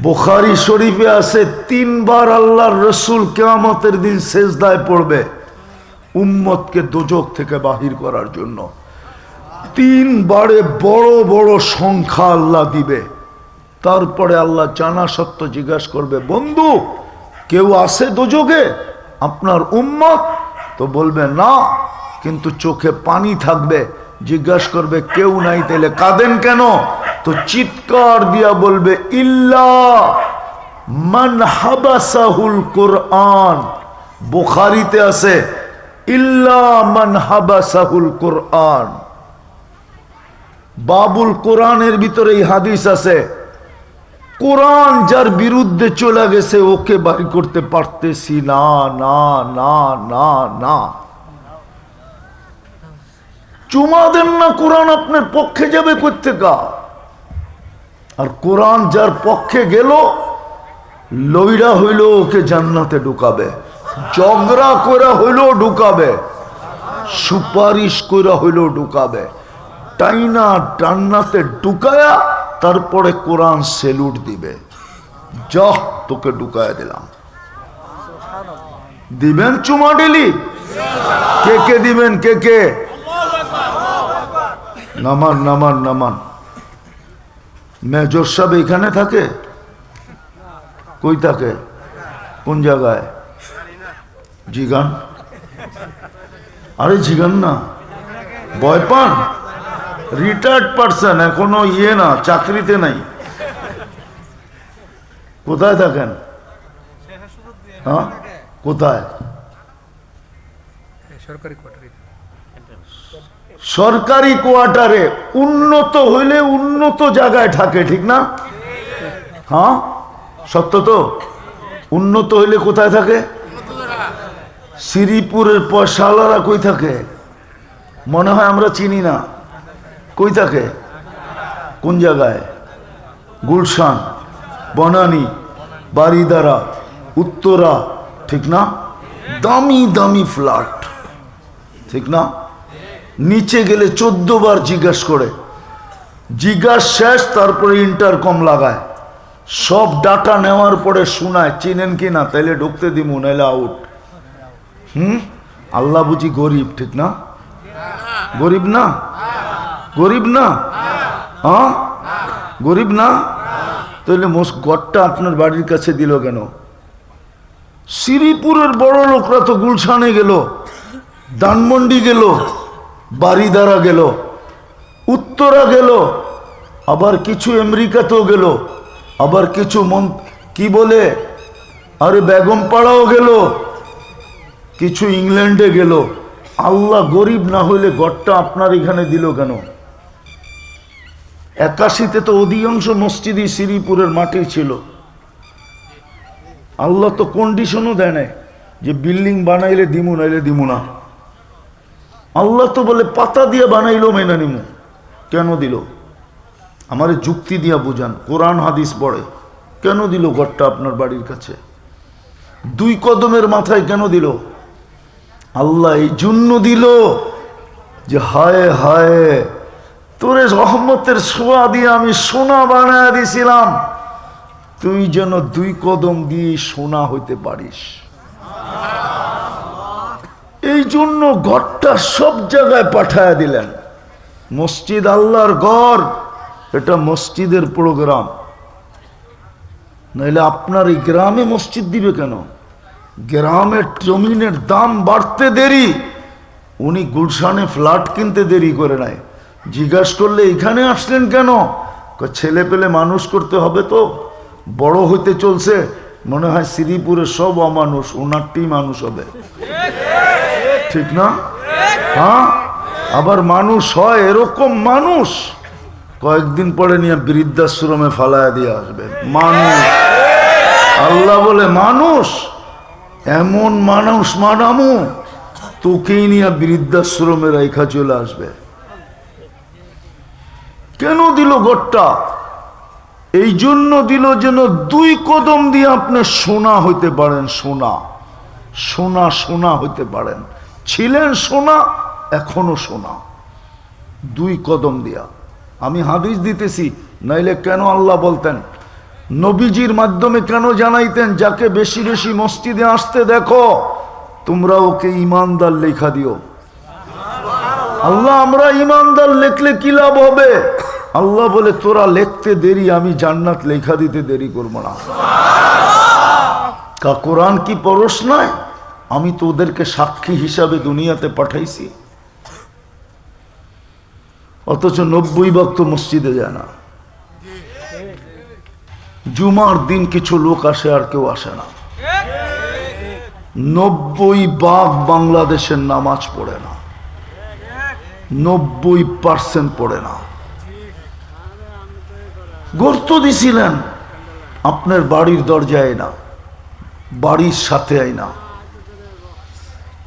বুখারি শরীফে আছে, তিনবার আল্লাহর রসুল কেয়ামতের দিন শেষদায় পড়বে। উম্মতকে দোজক থেকে বাহির করার জন্য। তিনবারে বড় বড় সংখ্যা আল্লাহ দিবে। তারপরে আল্লাহ জানা সত্য জিজ্ঞাসা করবে, বন্ধু, কেউ আছে দোজগে আপনার উম্মত? তো বলবে, না, কিন্তু চোখে পানি থাকবে। জিজ্ঞাসা করবে, কেউ নাই, তাহলে কাঁদেন কেন? তো চিৎকার দিয়া বলবে, ইল্লা মান হাবাসাহুল কোরআন। বুখারিতে আছে, ইল্লা মান হাবাসাহুল কোরআন। বাবুল কোরআনের ভিতরে এই হাদিস আছে, কোরআন যার বিরুদ্ধে চলে গেছে, ওকে বাড়ি করতে পারতেছি না না না না না। চুমা দেন না, কোরআন আপনার পক্ষে যাবে কোথেকা আর কোরআন যার পক্ষে গেল, লইরা হইল ওকে জান্নাতে ঢুকাবে। জগরা কইরা হইলেও ঢুকাবে। সুপারিশ কইরা হইলেও ঢুকাবে। টাইনা টান্নাতে ঢুকায়া তারপরে কোরআন সেলুট দিবে। যহ, তোকে ঢুকায়া দিলাম। দিবেন চুমা ডেলি কে কে দিবেন? কে কে? নামান নামান নামান। মেজর সাহেব এখানে থাকে? কই থাকে? কোন জায়গায়? জিগান? আরে জিগান না। ভয় পান? রিটায়ার্ড পারসন, এখনও ইয়ে না, চাকরিতে নাই। কোথায় থাকেন? হ্যাঁ? কোথায়? সরকারি কোয়ার্টারে। সরকারি কোয়ার্টারে উন্নত হইলে উন্নত জায়গায় থাকে, ঠিক না? হ্যাঁ? সত্য তো? উন্নত হইলে কোথায় থাকে? শ্রীপুরের পয়সাওয়ালারা কই থাকে? মনে হয় আমরা চিনি না। কই থাকে? কোন জায়গায়? গুলশান, বনানি বারিদারা উত্তরা, ঠিক না? দামি দামি ফ্ল্যাট ঠিক না? নিচে গেলে চোদ্দ বার জিজ্ঞাস করে। জিজ্ঞাস শেষ, তারপরে ইন্টারকম লাগায়। সব ডাটা নেওয়ার পরে শোনায়, চিনেন কি না? তাইলে ঢুকতে দিমু, নাইলে আউট হুম? আল্লাহ বুঝি গরিব, ঠিক না? গরিব না? গরিব না? হ্যাঁ গরিব না? তাহলে মোস গড়টা আপনার বাড়ির কাছে দিল কেন? শ্রীপুরের বড় লোকরা তো গুলশানে গেল, ধানমন্ডি গেল। বাড়িদারা গেল, উত্তরা গেল, আবার কিছু আমেরিকাতেও গেল, আবার কিছু মন, কি বলে, আরে বেগম পাড়াও গেল, কিছু ইংল্যান্ডে গেল। আল্লাহ গরিব না হইলে গড়টা আপনার এখানে দিল কেন? একাশিতে তো অধিকাংশ মসজিদই শ্রীপুরের মাটি ছিল। আল্লাহ তো কন্ডিশনও দেয় যে বিল্ডিং বানাইলে দিমু, নাইলে দিমু না। আল্লাহ তো বলে, পাতা দিয়ে বানাইলো মেনে নিমু। কেন দিল? আমার যুক্তি দিয়া বুঝান, কোরআন হাদিস পড়ে। কেন দিল ঘরটা আপনার বাড়ির কাছে? দুই কদমের মাথায় কেন দিল? আল্লাহ এই জন্য দিল যে, হায় হায়, তোরে রহমতের সোয়া দিয়ে আমি সোনা বানায় দিছিলাম। তুই যেন দুই কদম দিয়ে সোনা হইতে পারিস। এই জন্য ঘরটা সব জায়গায় পাঠায় দিলেন। মসজিদ আল্লাহর ঘর, এটা মসজিদের প্রোগ্রাম নইলে আপনার এই গ্রামে মসজিদ দিবে কেন? গ্রামের জমিনের দাম বাড়তে দেরি। উনি গুলশানে ফ্ল্যাট কিনতে দেরি করে নাই। জিজ্ঞাস করলে, এখানে আসলেন কেন? ছেলে পেলে মানুষ করতে হবে তো। বড় হইতে চলছে। মনে হয় শ্রীপুরের সব অমানুষ ওনারটি মানুষ হবে। ঠিক না? হ্যাঁ? আবার মানুষ হয় এরকম মানুষ? কয়েকদিন পরে নিয়ে বৃদ্ধাশ্রমে ফালায় দিয়ে আসবে। মানুষ। আল্লাহ বলে, মানুষ, এমন মানুষ মানামু, তোকেই নিয়ে বৃদ্ধাশ্রমে রেখা চলে আসবে। কেন দিল গোটটা এই জন্য দিল যেন দুই কদম দিয়ে আপনি সোনা হইতে পারেন, সোনা। সোনা সোনা হইতে পারেন। ছিলেন সোনা, এখনও সোনা। দুই কদম দিয়া। আমি হাদিস দিতেছি, নাইলে কেন আল্লাহ বলতেন? নবীজির মাধ্যমে কেন জানাইতেন, যাকে বেশি বেশি মসজিদে আসতে দেখো, তোমরা ওকে ইমানদার লেখা দিও। আল্লাহ, আমরা ইমানদার লেখলে কি লাভ হবে? আল্লাহ বলে, তোরা লিখতে দেরি, আমি জান্নাত লেখা দিতে দেরি করব না। কা কোরআন কি পরশ নয় আমি তো ওদেরকে সাক্ষী হিসাবে দুনিয়াতে পাঠাইছি। অথচ নব্বই ভক্ত মসজিদে যায় না। জুমার দিন কিছু লোক আসে আর কেউ আসে না। নব্বই বাঘ বাংলাদেশের নামাজ পড়ে না। নব্বই পার্সেন্ট পড়ে না। গর্ত দিছিলেন। আপনার বাড়ির দরজায় না, বাড়ির সাথে আয় না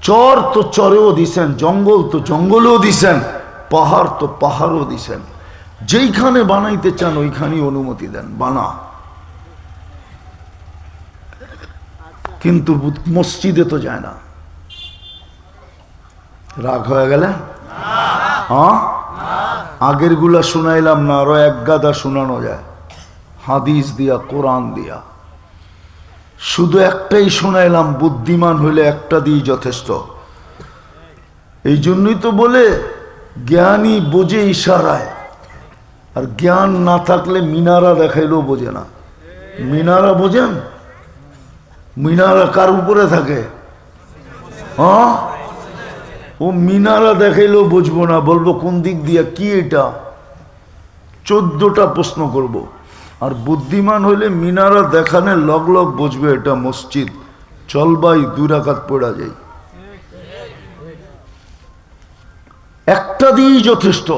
চর তো চরেও দিছেন, জঙ্গল তো জঙ্গলেও দিছেন, পাহাড় তো পাহাড়ও দিছেন। যেইখানে বানাইতে চান, ওইখানেই অনুমতি দেন, বানা। কিন্তু মসজিদে তো যায় না। রাগ হয়ে গেলে? আগেরগুলা শুনাইলাম না, আরও এক গাদা শোনানো যায়। হাদিস দিয়া, কোরআন দিয়া। শুধু একটাই শুনাইলাম, বুদ্ধিমান হইলে একটা দিয়ে যথেষ্ট। এই জন্যই তো বলে, জ্ঞানী বোঝে ইশারায়, আর জ্ঞান না থাকলে মিনারা দেখাইলেও বোঝে না। মিনারা বোঝেন? মিনারা কার উপরে থাকে? হ্যাঁ? ও মিনারা দেখাইলেও বুঝব না, বলব কোন দিক দিয়ে কি এটা? চোদ্দটা প্রশ্ন করব। আর বুদ্ধিমান হইলে মিনারা দেখানে লগ লগ বুঝবে এটা মসজিদ। চল ভাই দুরাকাত পড়া যাই। একটা দিয়েই যথেষ্ট।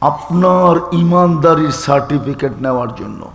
আপনার ইমানদারির সার্টিফিকেট নেওয়ার জন্য।